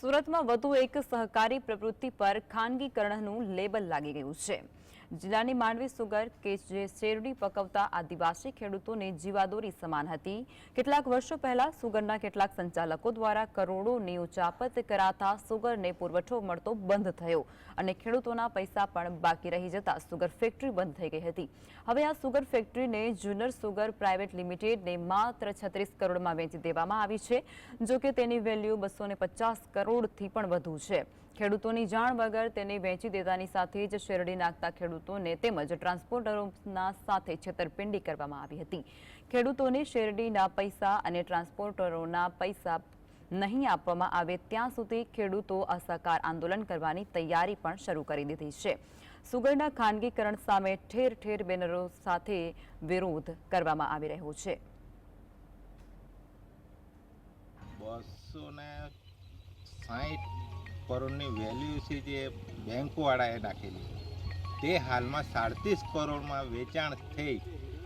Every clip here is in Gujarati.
સુરતમાં વધુ એક સહકારી પ્રવૃત્તિ પર ખાનગીકરણનું લેબલ લાગી ગયું છે. જિલ્લાની માંડવી સુગર કે જે શેરડી પકવતા આદિવાસી ખેડૂતોને જીવાદોરી સમાન હતી. કેટલાક વર્ષો પહેલા સુગરના કેટલાક સંચાલકો દ્વારા કરોડોની ઉચાપત કરાતા સુગરને પુરવઠો મળતો બંધ થયો અને ખેડૂતોના પૈસા પણ બાકી રહી જતા સુગર ફેક્ટરી બંધ થઈ ગઈ હતી. હવે આ સુગર ફેક્ટરીને જુનર સુગર પ્રાઇવેટ લિમિટેડને માત્ર છત્રીસ કરોડમાં વેચી દેવામાં આવી છે, જોકે તેની વેલ્યુ બસો પચાસ કરોડથી પણ વધુ છે. ખેડૂતોની જાણ વગર તેને વેચી દેતાની સાથે જ શેરડી નાખતા ખેડૂતોને તેમજ ટ્રાન્સપોર્ટરોના સાથે છેતરપિંડી કરવામાં આવી હતી. ખેડૂતોને શેરડીના પૈસા અને ટ્રાન્સપોર્ટરોના પૈસા નહીં આપવામાં આવે ત્યાં સુધી ખેડૂતો અસહકાર આંદોલન કરવાની તૈયારી પણ શરૂ કરી દીધી છે. સુગરના ખાનગીકરણ સામે ઠેર ઠેર બેનરો સાથે વિરોધ કરવામાં આવી રહ્યો છે. સાઠ કરોડની વેલ્યુ છે જે બેંકવાળાએ નાખેલી. તે હાલમાં સાડત્રીસ કરોડમાં વેચાણ થઈ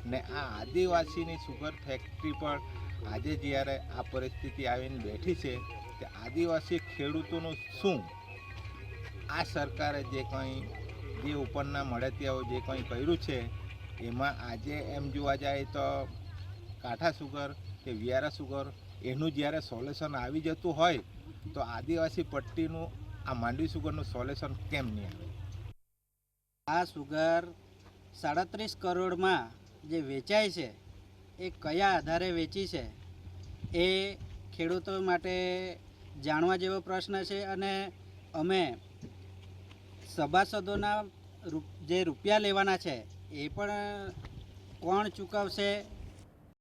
ને આ આદિવાસીની સુગર ફેક્ટરી પર આજે જ્યારે આ પરિસ્થિતિ આવીને બેઠી છે, તે આદિવાસી ખેડૂતોનું શું? આ સરકારે જે કંઈ, જે ઉપરના મળતિયાઓ જે કંઈ કર્યું છે, એમાં આજે એમ જોવા જાય તો કાંઠા સુગર કે વિયારા સુગર એનું જ્યારે સોલ્યુશન આવી જતું હોય તો આદિવાસી પટ્ટીનું આ માંડવી સુગરનું સોલ્યુશન કેમ નહીં આવે? આ સુગર સાડત્રીસ કરોડમાં જે વેચાય છે, એ કયા આધારે વેચી છે, એ ખેડૂતો માટે જાણવા જેવો પ્રશ્ન છે અને અમે સભાસદોના જે રૂપિયા લેવાના છે, એ પણ કોણ ચૂકવશે